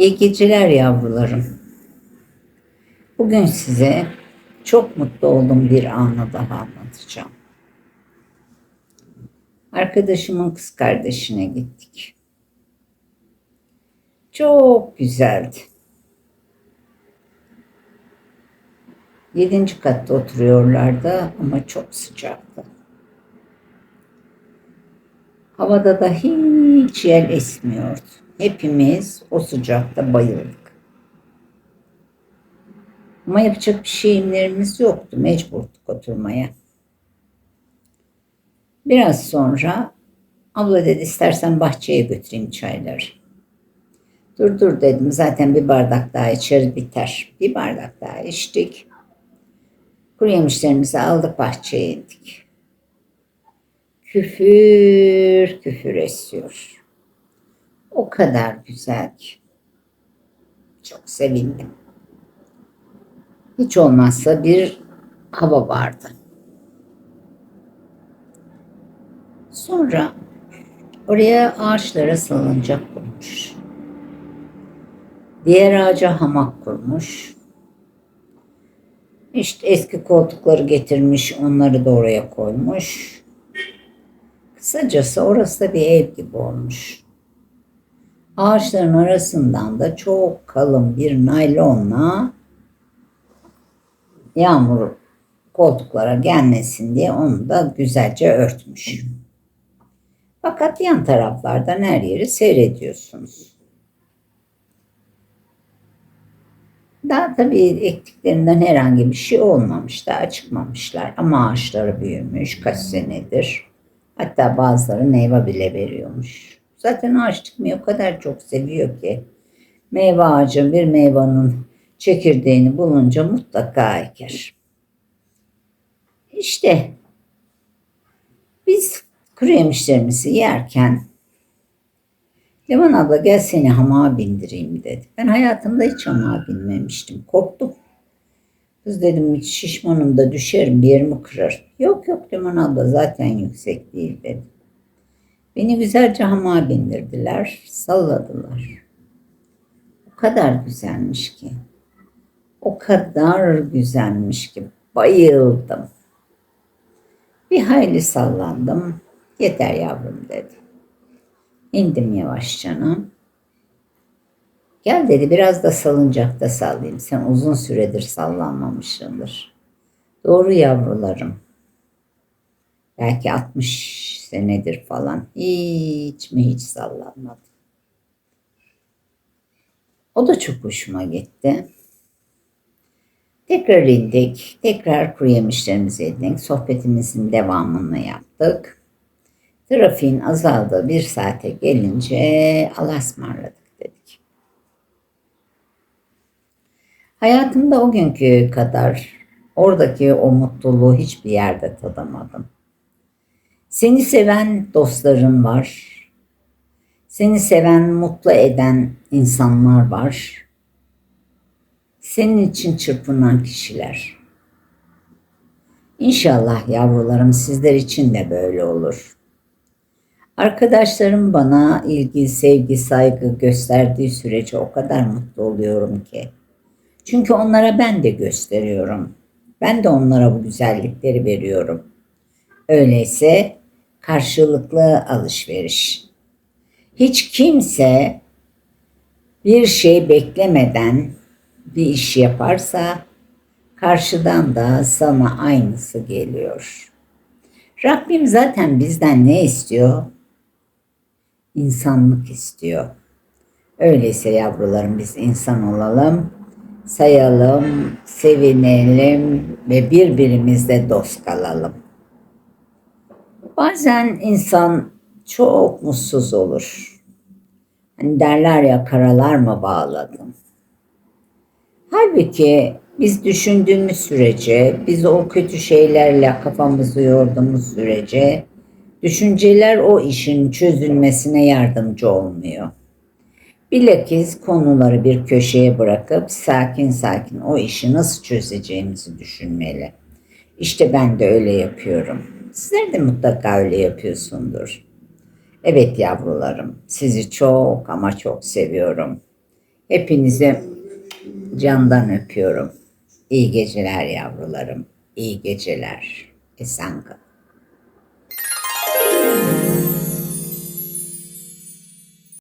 İyi geceler yavrularım. Bugün size çok mutlu olduğum bir anı daha anlatacağım. Arkadaşımın kız kardeşine gittik. Çok güzeldi. Yedinci katta oturuyorlardı ama çok sıcaktı. Havada da hiç yel esmiyordu. Hepimiz o sıcakta bayıldık. Ama yapacak bir şeylerimiz yoktu. Mecburduk oturmaya. Biraz sonra abla dedi istersen bahçeye götüreyim çayları. Dur dur dedim zaten bir bardak daha içeri biter. Bir bardak daha içtik. Kuru yemişlerimizi aldık bahçeye indik. Küfür küfür esiyor. O kadar güzel ki. Çok sevindim. Hiç olmazsa bir hava vardı. Sonra oraya ağaçlara salıncak kurmuş. Diğer ağaca hamak kurmuş. İşte eski koltukları getirmiş, onları da oraya koymuş. Kısacası orası da bir ev gibi olmuş. Ağaçların arasından da çok kalın bir naylonla yağmur koltuklara gelmesin diye onu da güzelce örtmüş. Fakat yan taraflardan her yeri seyrediyorsunuz. Daha tabii ektiklerinden herhangi bir şey olmamış, daha çıkmamışlar. Ama ağaçları büyümüş kaç senedir. Hatta bazıları meyve bile veriyormuş. Zaten ağaç çıkmayı o kadar çok seviyor ki. Meyve ağacı bir meyvanın çekirdeğini bulunca mutlaka eker. İşte biz kuru yemişlerimizi yerken Levan abla gel seni hamağa bindireyim dedi. Ben hayatımda hiç hamağa binmemiştim. Korktum. Kız dedim hiç şişmanım da düşerim bir yerimi kırar. Yok yok Levan abla zaten yüksek değil dedi. Beni güzelce hamağa bindirdiler, salladılar. O kadar güzelmiş ki. O kadar güzelmiş ki bayıldım. Bir hayli sallandım. Yeter yavrum dedi. İndim yavaşçana. Gel dedi biraz da salıncakta sallayayım. Sen uzun süredir sallanmamışsındır. Doğru yavrularım. Belki 60 senedir falan. Hiç mi hiç sallanmadım. O da çok hoşuma gitti. Tekrar indik. Tekrar kuru yemişlerimizi yedik. Sohbetimizin devamını yaptık. Trafiğin azaldığı bir saate gelince Allah'a ısmarladık dedik. Hayatımda o günkü kadar oradaki o mutluluğu hiçbir yerde tadamadım. Seni seven dostların var. Seni seven, mutlu eden insanlar var. Senin için çırpınan kişiler. İnşallah yavrularım sizler için de böyle olur. Arkadaşlarım bana ilgi, sevgi, saygı gösterdiği sürece o kadar mutlu oluyorum ki. Çünkü onlara ben de gösteriyorum. Ben de onlara bu güzellikleri veriyorum. Öyleyse karşılıklı alışveriş. Hiç kimse bir şey beklemeden bir iş yaparsa karşıdan da sana aynısı geliyor. Rabbim zaten bizden ne istiyor? İnsanlık istiyor. Öyleyse yavrularım biz insan olalım, sayalım, sevinelim ve birbirimizle dost kalalım. Bazen insan çok mutsuz olur. Hani derler ya karalar mı bağladım? Halbuki biz düşündüğümüz sürece, biz o kötü şeylerle kafamızı yorduğumuz sürece düşünceler o işin çözülmesine yardımcı olmuyor. Bilakis konuları bir köşeye bırakıp sakin sakin o işi nasıl çözeceğimizi düşünmeli. İşte ben de öyle yapıyorum. Sizler de mutlaka öyle yapıyorsundur. Evet yavrularım, sizi çok ama çok seviyorum. Hepinizi candan öpüyorum. İyi geceler yavrularım. İyi geceler. Esen kalın.